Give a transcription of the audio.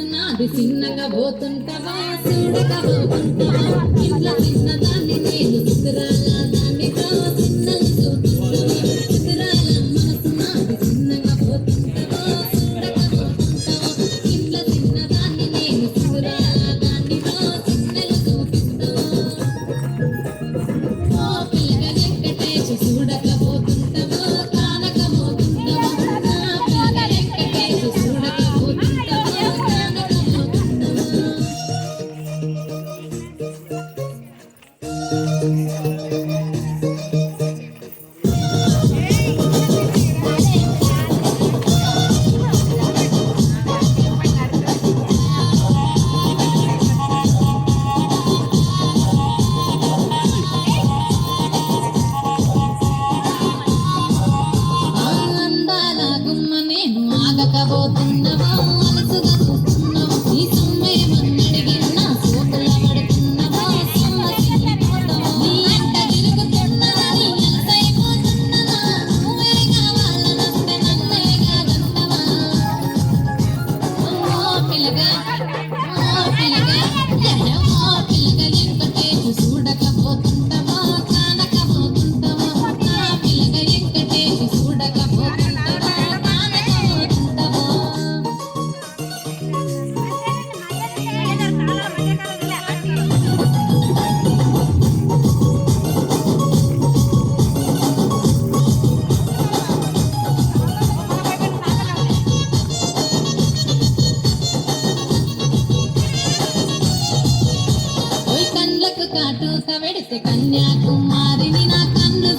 నాది చిన్నగా పోతుంటవా? చూడగా చిన్న ఆగకపోతున్నవా అలసుగా కాటు సవెడితే కన్యాకుమారిని నా కన్ను